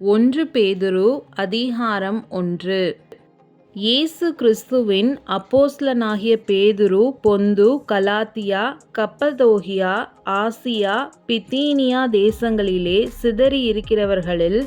ஒன்று பேதுரு அதிகாரம் ஒன்று. இயேசு கிறிஸ்துவின் அப்போஸ்லனாகிய பேதுரு பொந்து கலாத்தியா கப்பதோகியா ஆசியா பித்தீனியா தேசங்களிலே சிதறியிருக்கிறவர்களில்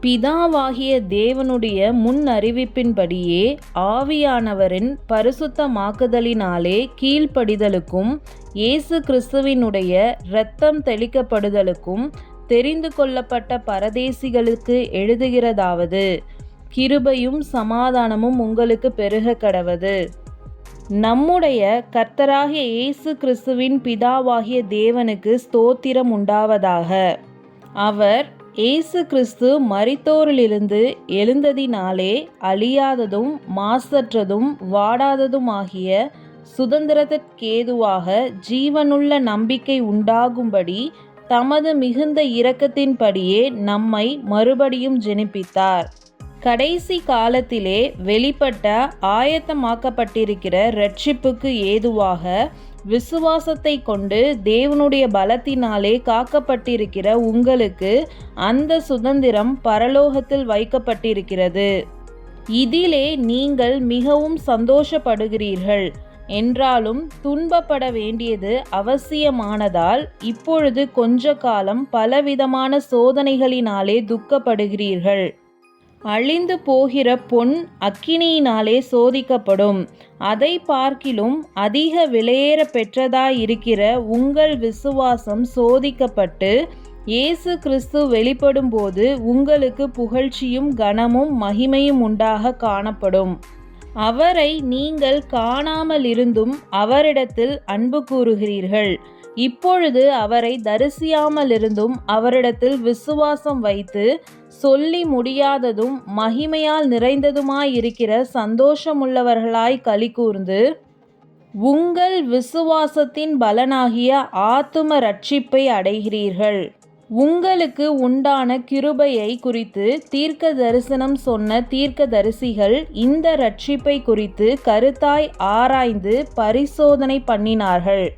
பிதாவாகிய தேவனுடைய முன் அறிவிப்பின்படியே ஆவியானவரின் பரிசுத்தமாக்குதலினாலே கீழ்ப்படிதலுக்கும் இயேசு கிறிஸ்துவினுடைய இரத்தம் தெளிக்கப்படுதலுக்கும் தெரிந்து கொள்ளப்பட்ட பரதேசிகளுக்கு எழுதுகிறதாவது கிருபையும் சமாதானமும் உங்களுக்கு பெருக கடவது. நம்முடைய கர்த்தராகிய இயேசு கிறிஸ்துவின் பிதாவாகிய தேவனுக்கு ஸ்தோத்திரம் உண்டாவதாக. அவர் இயேசு கிறிஸ்து மரித்தோரிலிருந்து எழுந்ததினாலே அழியாததும் மாசற்றதும் வாடாததுமாகிய சுதந்திரத்திற்கேதுவாக ஜீவனுள்ள நம்பிக்கை உண்டாகும்படி தமது மிகுந்த இரக்கத்தின்படியே நம்மை மறுபடியும் ஜெனிப்பித்தார். கடைசி காலத்திலே வெளிப்பட்ட ஆயத்தமாக்கப்பட்டிருக்கிற ரட்சிப்புக்கு ஏதுவாக விசுவாசத்தை கொண்டு தேவனுடைய பலத்தினாலே காக்கப்பட்டிருக்கிற உங்களுக்கு அந்த சுதந்திரம் பரலோகத்தில் வைக்கப்பட்டிருக்கிறது. இதிலே நீங்கள் மிகவும் சந்தோஷப்படுகிறீர்கள். என்றாலும் துன்பப்பட வேண்டியது அவசியமானதால் இப்பொழுது கொஞ்ச காலம் பலவிதமான சோதனைகளினாலே துக்கப்படுகிறீர்கள். அழிந்து போகிற பொன் அக்கினியினாலே சோதிக்கப்படும். அதை பார்க்கிலும் அதிக விலையேற பெற்றதாயிருக்கிற உங்கள் விசுவாசம் சோதிக்கப்பட்டு இயேசு கிறிஸ்து வெளிப்படும்போது உங்களுக்கு புகழ்ச்சியும் கனமும் மகிமையும் உண்டாக காணப்படும். அவரை நீங்கள் காணாமலிருந்தும் அவரிடத்தில் அன்பு கூறுகிறீர்கள். இப்பொழுது அவரை தரிசியாமலிருந்தும் அவரிடத்தில் விசுவாசம் வைத்து சொல்லி முடியாததும் மகிமையால் நிறைந்ததுமாயிருக்கிற சந்தோஷமுள்ளவர்களாய் களி கூர்ந்து உங்கள் விசுவாசத்தின் பலனாகிய ஆத்தும ரட்சிப்பை அடைகிறீர்கள். உங்களுக்கு உண்டான கிருபையை குறித்து தீர்க்க தரிசனம் சொன்ன தீர்க்க தரிசிகள் இந்த ரட்சிப்பை குறித்து கருத்தாய் ஆராய்ந்து பரிசோதனை பண்ணினார்கள்.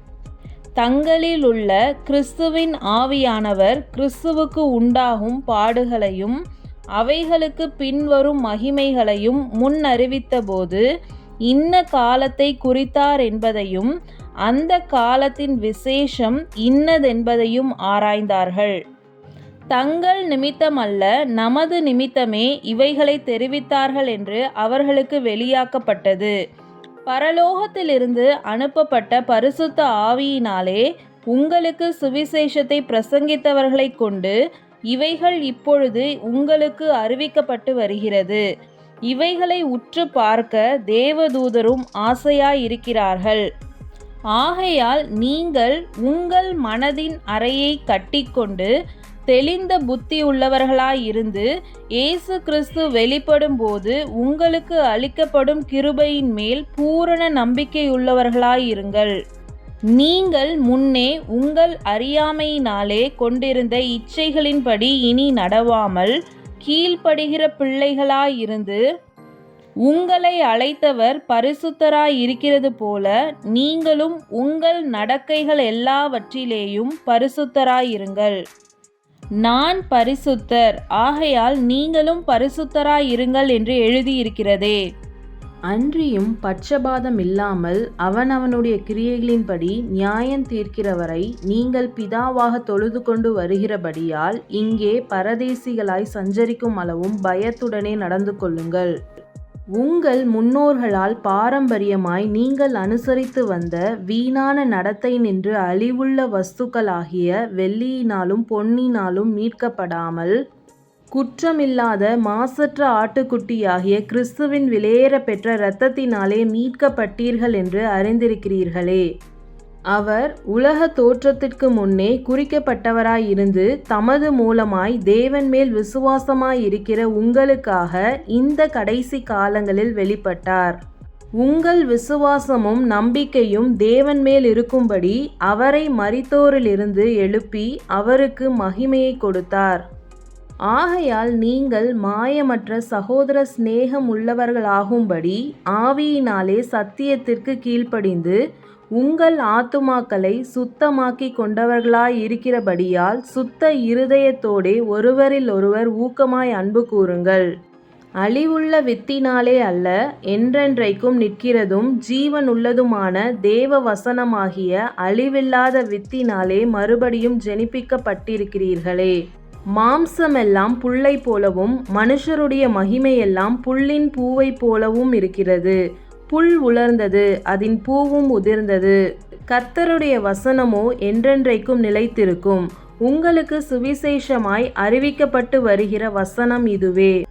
தங்களில் உள்ள கிறிஸ்துவின் ஆவியானவர் கிறிஸ்துவுக்கு உண்டாகும் பாடுகளையும் அவைகளுக்கு பின்வரும் மகிமைகளையும் முன்னறிவித்தபோது போது இன்ன காலத்தை குறித்தார் என்பதையும் அந்த காலத்தின் விசேஷம் இன்னதென்பதையும் ஆராய்ந்தார்கள். தங்கள் நிமித்தமல்ல நமது நிமித்தமே இவைகளை தெரிவித்தார்கள் என்று அவர்களுக்கு வெளியாக்கப்பட்டது. பரலோகத்திலிருந்து அனுப்பப்பட்ட பரிசுத்த ஆவியினாலே உங்களுக்கு சுவிசேஷத்தை பிரசங்கித்தவர்களைக் கொண்டு இவைகள் இப்பொழுது உங்களுக்கு அறிவிக்கப்பட்டு வருகிறது. இவைகளை உற்று பார்க்க தேவதூதரும் ஆசையாயிருக்கிறார்கள். ஆகையால் நீங்கள் உங்கள் மனதின் அறையை கட்டிக்கொண்டு தெளிந்த புத்தி உள்ளவர்களாயிருந்து இயேசு கிறிஸ்து வெளிப்படும் போது உங்களுக்கு அளிக்கப்படும் கிருபையின் மேல் பூரண நம்பிக்கையுள்ளவர்களாயிருங்கள். நீங்கள் முன்னே உங்கள் அறியாமையினாலே கொண்டிருந்த இச்சைகளின்படி இனி நடவாமல் கீழ்ப்படுகிற பிள்ளைகளாயிருந்து உங்களை அழைத்தவர் பரிசுத்தராய் இருக்கிறது போல நீங்களும் உங்கள் நடக்கைகள் எல்லாவற்றிலேயும் பரிசுத்தராயிருங்கள். நான் பரிசுத்தர். ஆகையால் நீங்களும் பரிசுத்தராயிருங்கள் என்று எழுதியிருக்கிறதே. அன்றியும் பட்சபாதம் இல்லாமல் அவனவனுடைய கிரியைகளின்படி நியாயம் தீர்க்கிறவரை நீங்கள் பிதாவாக தொழுது கொண்டு வருகிறபடியால் இங்கே பரதேசிகளாய் சஞ்சரிக்கும் அளவும் பயத்துடனே நடந்து கொள்ளுங்கள். உங்கள் முன்னோர்களால் பாரம்பரியமாய் நீங்கள் அனுசரித்து வந்த வீணான நடத்தை நின்று அழிவுள்ள வஸ்துக்களாகிய வெள்ளியினாலும் பொன்னினாலும் மீட்கப்படாமல் குற்றமில்லாத மாசற்ற ஆட்டுக்குட்டியாகிய கிறிஸ்துவின் விலையேற பெற்ற இரத்தத்தினாலே மீட்கப்பட்டீர்கள் என்று அறிந்திருக்கிறீர்களே. அவர் உலக தோற்றத்திற்கு முன்னே குறிக்கப்பட்டவராயிருந்து தமது மூலமாய் தேவன் மேல் விசுவாசமாயிருக்கிற உங்களுக்காக இந்த கடைசி காலங்களில் வெளிப்பட்டார். உங்கள் விசுவாசமும் நம்பிக்கையும் தேவன் மேல் இருக்கும்படி அவரை மரித்தோரிலிருந்து எழுப்பி அவருக்கு மகிமையை கொடுத்தார். ஆகையால் நீங்கள் மாயமற்ற சகோதர சிநேகம் உள்ளவர்களாகும்படி ஆவியினாலே சத்தியத்திற்கு கீழ்ப்படிந்து உங்கள் ஆத்துமாக்களை சுத்தமாக்கி கொண்டவர்களாயிருக்கிறபடியால் சுத்த இருதயத்தோடே ஒருவரிலொருவர் ஊக்கமாய் அன்பு கூறுங்கள். அழிவுள்ள வித்தினாலே அல்ல என்றென்றைக்கும் நிற்கிறதும் ஜீவன் உள்ளதுமான தேவ வசனமாகிய அழிவில்லாத வித்தினாலே மறுபடியும் ஜெனிப்பிக்கப்பட்டிருக்கிறீர்களே. மாம்சமெல்லாம் புல்லைப் போலவும் மனுஷருடைய மகிமையெல்லாம் புல்லின் பூவைப் போலவும் இருக்கிறது. புல் உலர்ந்தது அதன் பூவும் உதிர்ந்தது. கர்த்தருடைய வசனமோ என்றென்றைக்கும் நிலைத்திருக்கும். உங்களுக்கு சுவிசேஷமாய் அறிவிக்கப்பட்டு வருகிற வசனம் இதுவே.